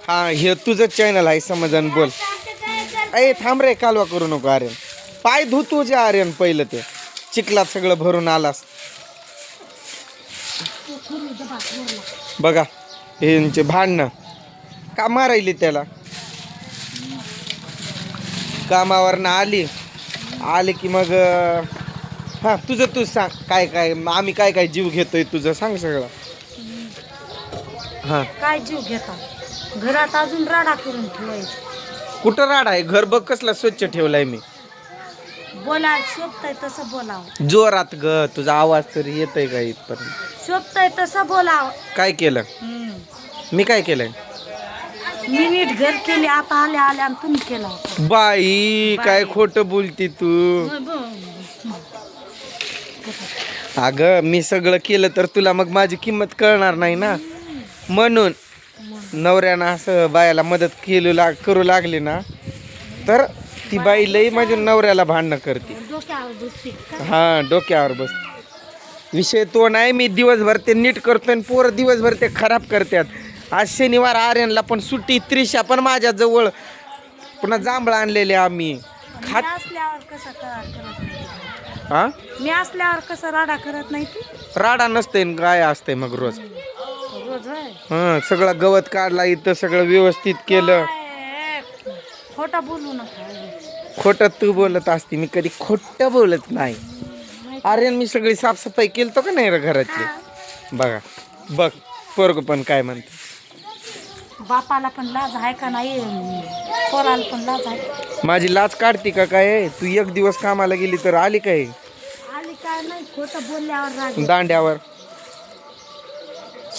हा हे तुझं चॅनल आहे समजन बोल. अय थांब रे कालवा करू नको आर्यन. पाय धु तुझ्या आर्यन पहिलं ते. चिखलात सगळं भरून आलास. बघा यांचे भांडणं. का मारायली त्याला? कामावरनं आली. आली की मग हा तुझं तू सांग काय काय आम्ही काय काय जीव घेतोय तुझं? सांग सगळं. हा. काय जीव घेता? घरात अजून राडा करून ठेवायचं. कुठं राड आहे? घर बघ कसला स्वच्छ ठेवलाय मी. बोला शोभतय तसं बोलावं. जोरात ग तुझा आवाज तरी येतोय का इथपर्यंत? शोभतय तसं बोलावं. काय केलं? मी काय केलंय? मी नीट घर केले आता आले आले आणि तुम्ही केला होता. बाई काय खोट बोलती तू. अगं मी सगळं केलं तर तुला मग माझी किंमत कळणार नाही ना. म्हणून नवऱ्यानं असं बायाला मदत केली लाग करू लागली ना तर ती बाई लई माझ्या नवऱ्याला भांडणं करते. डोक्यावर बसते का? हा डोक्यावर बस विषय तो नाही मी दिवसभर ते नीट करतोय आणि पोरं दिवसभर ते खराब करतात. आज शनिवार आर्यनला पण सुट्टी त्रिशा पण माझ्या जवळ. पुन्हा जांभळं आणलेले आम्ही. खात मी असल्यावर कसं करा- करत नाही? हा मी असल्यावर कसं राडा करत नाही राडा नसते काय असते मग रोज. हा सगळं गवत काढला इथं सगळं व्यवस्थित केलं? खोटं बोलू नका. खोटं तू बोलत असते मी कधी खोटं बोलत नाही. आर्यन मी सगळी साफसफाई केलतो का नाही रे घरातली? बघा बघ पोरग पण काय म्हणते. बापाला पण लाज आहे का नाही? पोराला पण लाज आहे. माझी लाच काढते का काय? तू एक दिवस कामाला गेली तर आली काय? आली काय नाही खोटं बोलल्यावर. दांड्यावर.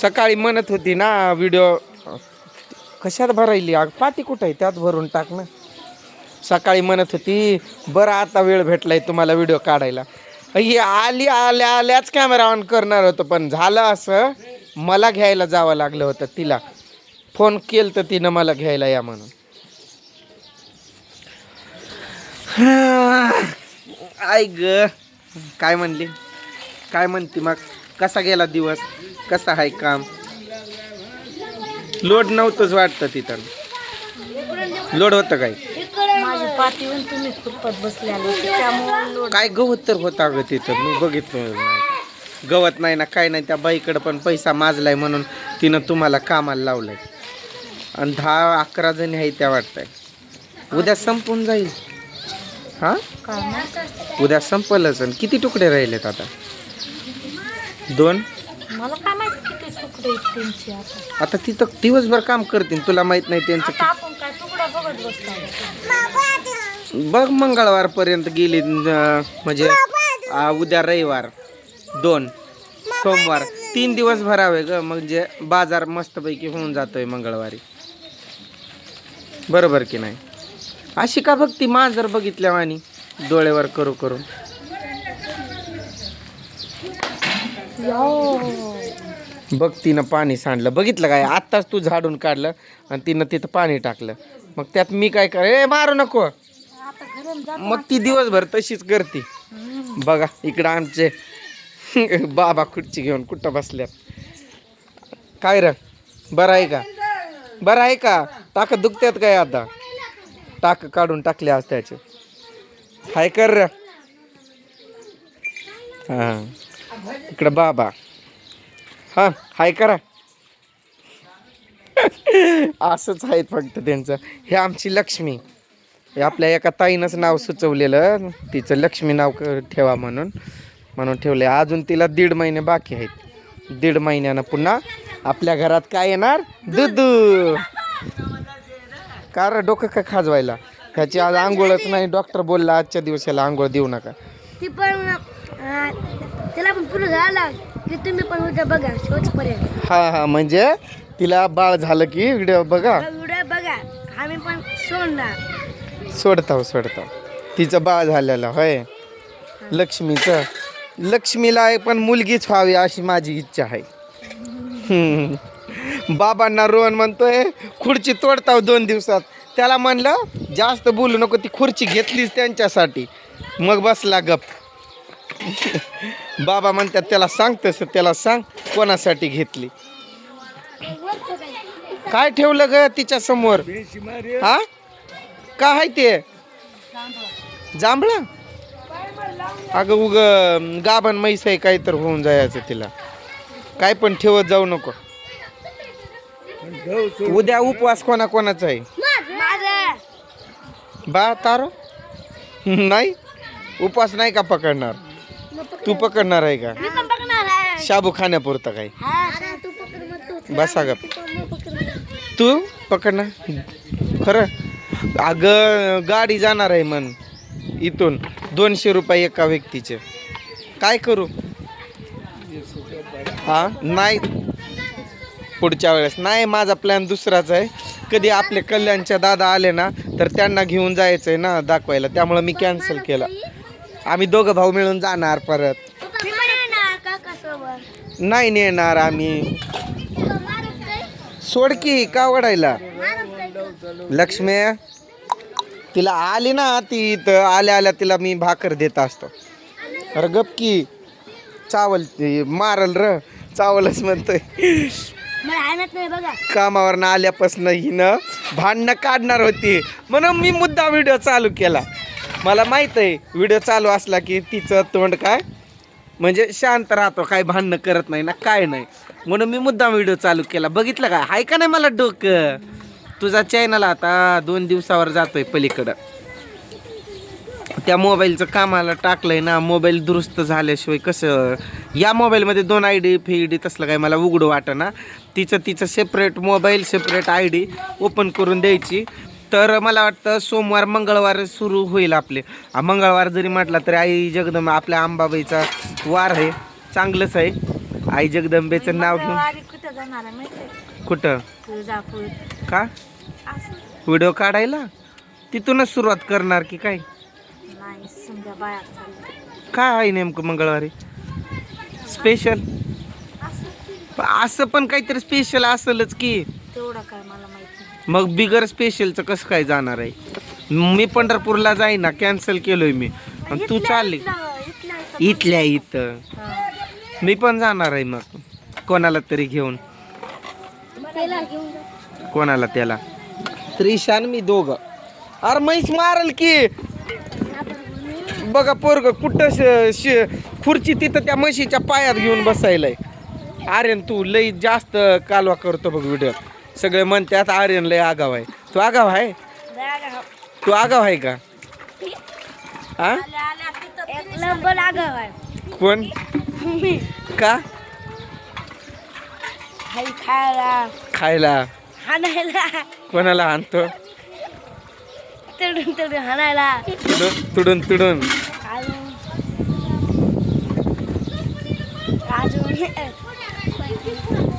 सकाळी म्हणत होती ना व्हिडिओ कशात भरायली? आग पाठी कुठं आहे? त्यात भरून टाक ना. सकाळी म्हणत होती बरं आता वेळ भेटलाय तुम्हाला व्हिडिओ काढायला. ही आली आल्या आल्याच कॅमेरा ऑन करणार होतं पण झालं असं मला घ्यायला जावं लागलं होतं तिला. फोन केलं तर तिनं मला घ्यायला या म्हणून. आय ग. काय म्हणली? काय म्हणती मग? कसा गेला दिवस? कसा आहे काम? लोड नव्हतंच वाटतं तिथं. लोड होतं काय? तुम्ही खुरपत त्यामुळे काय गवत तर होता ग तिथं? मी बघितलं. गवत नाही ना काय नाही त्या बाईकडं पण पैसा माजलाय म्हणून तिनं तुम्हाला कामाला लावलंय. आणि दहा अकरा जणी आहे त्या वाटतंय. उद्या संपून जाईल. हा? उद्या संपलंच. आणि किती तुकडे राहिलेत आता? दोन? मला काय माहिती किती तुकडे आहेत त्यांची आता. आता तिथं दिवसभर काम करतील तुला माहीत नाही त्यांचं आता आपण काय तुकडा बघत बसतो बघ मंगळवारपर्यंत गेली अं, म्हणजे आ, उद्या रविवार दोन सोमवार. तीन दिवस भरावे ग म्हणजे बाजार मस्तपैकी होऊन जातोय मंगळवारी. बरोबर की नाही? अशी का बघती मांजर बघितल्या वाणी डोळेवर करू करून. बघ तिनं पाणी सांडलं. बघितलं काय? आत्ताच तू झाडून काढलं आणि तिनं तिथं पाणी टाकलं. मग त्यात मी काय कर ए मारू नको. मग ती दिवसभर तशीच करते. बघा इकडं आमचे बाबा खुर्ची घेऊन कुठं बसल्यात. काय र? बरं आहे का? बरं आहे का? टाक दुखत्यात काय आता? टाक काढून टाकले आज त्याचे. हाय कर र. हां. इकडं बाबा. हां हाय करा. असंच आहेत फक्त त्यांचं. हे आमची लक्ष्मी. हे आपल्या एका ताईनंच नाव सुचवलेलं. तिचं लक्ष्मी नाव ठेवा म्हणून. म्हणून ठेवले अजून तिला दीड महिने बाकी आहेत. दीड महिन्यानं पुन्हा आपल्या घरात काय येणार? दूध. कार डोकं का खाजवायला? ह्याची आज आंघोळच नाही. डॉक्टर बोलला आजच्या दिवसाला आंघोळ देऊ नका. ती पण त्याला पण पूर्ण झाला की तुम्ही पण उद्या बघा शेवटपर्यंत हा हा म्हणजे तिला बाळ झालं की व्हिडिओ बघा. व्हिडिओ बघा. आम्ही पण सोडणार. सोडताव सोडताव. तिचं बाळ झालेलं होय. लक्ष्मीचं. लक्ष्मीला एक पण मुलगीच व्हावी अशी माझी इच्छा आहे. हम्म. बाबांना रोहन म्हणतोय खुर्ची तोडताव दोन दिवसात. त्याला म्हणलं जास्त बोलू नको ती खुर्ची घेतलीच त्यांच्यासाठी. मग बसला गप. बाबा म्हणतात त्याला सांग तसं त्याला सांग कोणासाठी घेतली? काय ठेवलं ग तिच्या समोर? हा? काय आहे ते? जांभळा? अगं उग गाभण म्हैस आहे काय तर होऊन जायचं तिला. काय पण ठेवत जाऊ नको. उद्या उपवास कोणा कोणाचा आहे बा तारो? नाही? उपवास नाही का पकडणार? तू पकडणार आहे का? मी पण बघणार आहे. शाबू खाण्यापुरतं काय हा. तू पकड मग तू बसा गप. तू पकड तू पकडणार? खरं? अगं गाडी जाणार आहे मन इथून दोनशे रुपये एका व्यक्तीचे. काय करू? हा? नाही. पुढच्या वेळेस. नाही माझा प्लॅन दुसराच आहे. कधी आपले कल्याणच्या दादा आले ना तर त्यांना घेऊन जायचं आहे ना दाखवायला. त्यामुळं मी कॅन्सल केलं. आम्ही दोघं भाऊ मिळून जाणार परत. नाही नेणार आम्ही. सोड की का वडायला? लक्ष्मी तिला आली ना ती इथं आल्या आल्या तिला मी भाकर देत असतो. अरे गप की चावल मारल र चावलच म्हणतोय. कामावर आल्यापासून हिनं भांडणं काढणार होती. म्हणून मी मुद्दा व्हिडिओ चालू केला. मला माहीत आहे व्हिडिओ चालू असला की तिचं तोंड काय? म्हणजे शांत राहतो काय भांडणं करत नाही ना काय नाही. म्हणून मी मुद्दाम व्हिडिओ चालू केला. बघितलं का? हाय का नाही मला डोकं? तुझा चॅनल आता दोन दिवसावर जातोय पलीकडं. त्या मोबाईलचं कामाला टाकलंय ना मोबाईल दुरुस्त झाल्याशिवाय कसं? या मोबाईलमध्ये दोन आय डी फी डी तसलं काय मला उघडं वाटना. तिचं तिचं separate mobile separate I D open करून द्यायची. तर मला वाटतं सोमवार मंगळवार सुरू होईल आपले. मंगळवार जरी म्हटला तरी आई जगदंबा आपल्या अंबाबाईचा वार आहे. चांगलंच आहे. आई जगदंबेचं नाव घेऊन. कुठं जाणार? कुठं? तुळजापूर. का? असं. व्हिडिओ काढायला? तिथूनच सुरुवात करणार की काय? नाही समजा बाया काय आहे नेमकं मंगळवारी? स्पेशल असं. असं पण काहीतरी स्पेशल असेलच की. तेवढं काय मला मग बिगर स्पेशलचं कसं काय जाणार आहे? मी पंढरपूरला जाईना कॅन्सल केलोय मी. आणि तू चालली. इथलं- इथलं इथं- इथल्या इथं. मी पण जाणार आहे मग. कोणाला तरी घेऊन. कोणाला त्याला? त्रिशान मी दोघं. अरे म्हैस मारल की. बघा पोरग कुठं खुर्ची तिथं त्या म्हशीच्या पायात घेऊन बसायलाय. आर्यन तू लई जास्त कालवा करतो बघ व्हिडिओ सगळे म्हणतात आर्यन लय आगाव आहे. तू आगाव आहे. तू आगाव आहे का? हा कोण? का? खायला. खायला. हाणायला. कोणाला आणतो तडून तडून हाणायला. तुडून तुडून तुडून.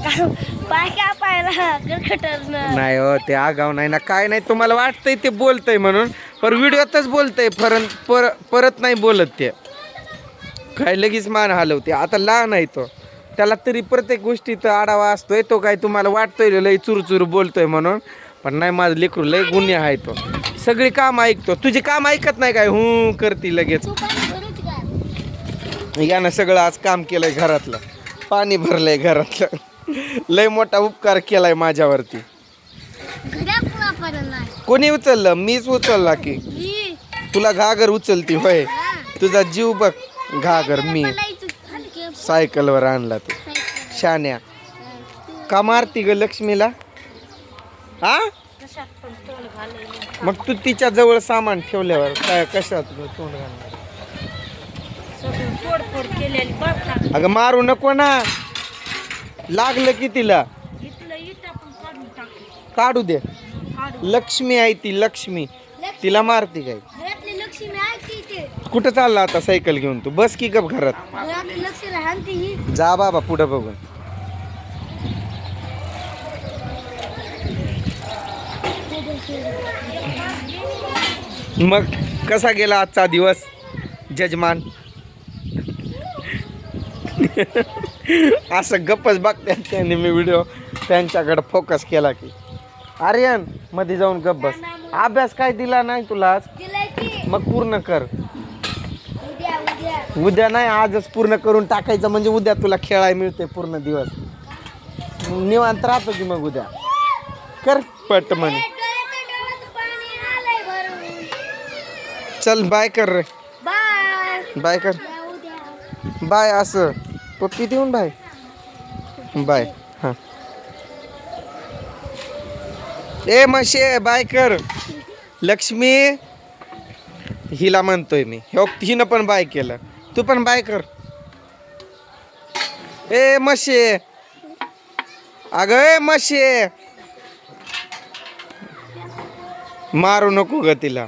अजून पाय कापायला गरखटरनं नाही हो ते आगाव नाही ना. काय नाही तुम्हाला वाटतंय ते बोलतंय म्हणून पण व्हिडिओतच बोलतंय परत पर परत नाही बोलत ते. काय लगेच मान हलवते. आता लहान आहे तो. त्याला तरी प्रत्येक गोष्टीत आढावा असतोय तो काय तुम्हाला वाटतोय लय चुरचुर बोलतोय म्हणून. पण नाही माझं लेकरू लय गुन्हे आहे तो. सगळी काम ऐकतो. तुझे काम ऐकत नाही काय? हू करती लगेच. यानं सगळं आज काम केलंय घरातलं. पाणी भरलंय घरातलं. लय मोठा उपकार केलाय माझ्यावरती. कोणी उचललं? मीच उचलला की. तुला घागर उचलती होय. तुझा जीव बघ. घागर मी. सायकलवर आणला तू. शान्या का मारती ग लक्ष्मीला? हा? मग तू तिच्या जवळ सामान ठेवल्यावर काय कशात तोंड घालणार? अगं मारू नको ना. लागलं की तिला? इथलं काढून काढू दे. लक्ष्मी आहे ती लक्ष्मी. तिला मारती काय? घरातली लक्ष्मी आहे की इथे? कुठं चालला आता सायकल घेऊन तू? बस की गप घरात. घरातली लक्ष्मी हाणती ही. जा बाबा पुढं बघून. मग कसा गेला आजचा दिवस जजमान असं गप्पच बघतात त्यांनी मी व्हिडिओ त्यांच्याकडे फोकस केला की. आर्यनमध्ये जाऊन गप्प बस. अभ्यास काय दिला नाही तुला आज? मग पूर्ण कर. उद्या नाही आजच पूर्ण करून टाकायचं म्हणजे उद्या तुला खेळायला मिळते पूर्ण दिवस. निवांत राहतो की मग उद्या. कर पट म्हणे. चल बाय कर रे. बाय बाय कर. बाय असं. पप्पी देऊन बाय. बाय. हां. ए मशे बाय कर. लक्ष्मी हिला म्हणतोय मी. हो हिनं पण बाय केलं. तू पण बाय कर. ए मशे अग ए मशे मारू नको ग तिला.